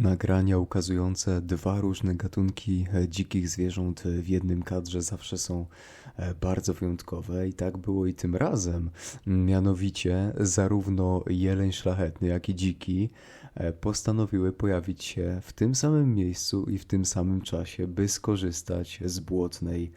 Nagrania ukazujące dwa różne gatunki e, dzikich zwierząt w jednym kadrze zawsze są e, bardzo wyjątkowe i tak było i tym razem. Mianowicie zarówno jeleń szlachetny, jak i dziki e, postanowiły pojawić się w tym samym miejscu i w tym samym czasie, by skorzystać z błotnej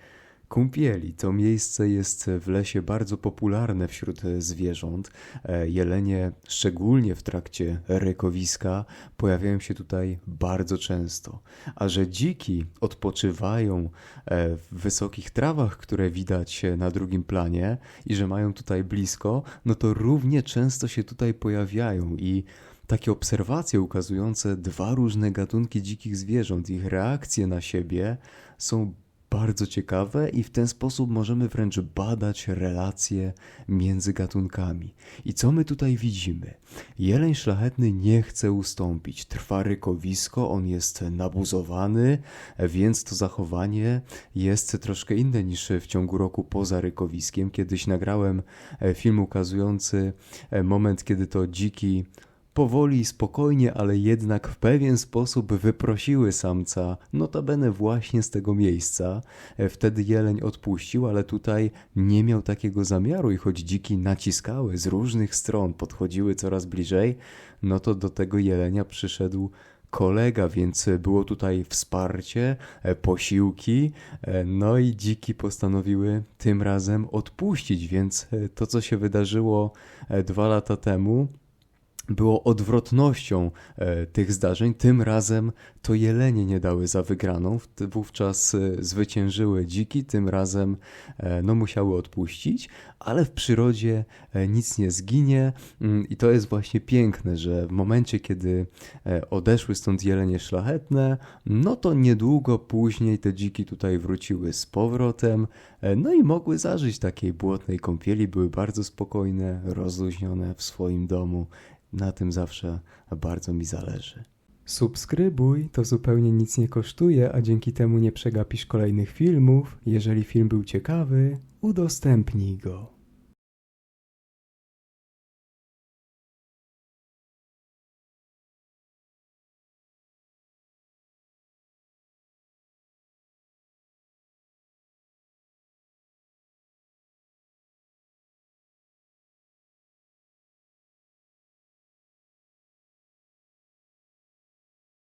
Kąpieli. To miejsce jest w lesie bardzo popularne wśród zwierząt. E, Jelenie, szczególnie w trakcie rykowiska, pojawiają się tutaj bardzo często. A że dziki odpoczywają e, w wysokich trawach, które widać na drugim planie i że mają tutaj blisko, no to równie często się tutaj pojawiają i takie obserwacje ukazujące dwa różne gatunki dzikich zwierząt, ich reakcje na siebie są bardzo ciekawe i w ten sposób możemy wręcz badać relacje między gatunkami. I co my tutaj widzimy? Jeleń szlachetny nie chce ustąpić. Trwa rykowisko, on jest nabuzowany, więc to zachowanie jest troszkę inne niż w ciągu roku poza rykowiskiem. Kiedyś nagrałem film ukazujący moment, kiedy to dziki powoli spokojnie, ale jednak w pewien sposób wyprosiły samca, notabene właśnie z tego miejsca. E, Wtedy jeleń odpuścił, ale tutaj nie miał takiego zamiaru i choć dziki naciskały z różnych stron, podchodziły coraz bliżej, no to do tego jelenia przyszedł kolega, więc było tutaj wsparcie, e, posiłki, e, no i dziki postanowiły tym razem odpuścić, więc to, co się wydarzyło dwa lata temu, było odwrotnością e, tych zdarzeń. Tym razem to jelenie nie dały za wygraną. Wówczas e, zwyciężyły dziki, tym razem e, no, musiały odpuścić, ale w przyrodzie nic nie zginie mm, i to jest właśnie piękne, że w momencie, kiedy odeszły stąd jelenie szlachetne, no to niedługo później te dziki tutaj wróciły z powrotem, no i mogły zażyć takiej błotnej kąpieli, były bardzo spokojne, rozluźnione w swoim domu. Na tym zawsze bardzo mi zależy. Subskrybuj, to zupełnie nic nie kosztuje, a dzięki temu nie przegapisz kolejnych filmów. Jeżeli film był ciekawy, udostępnij go.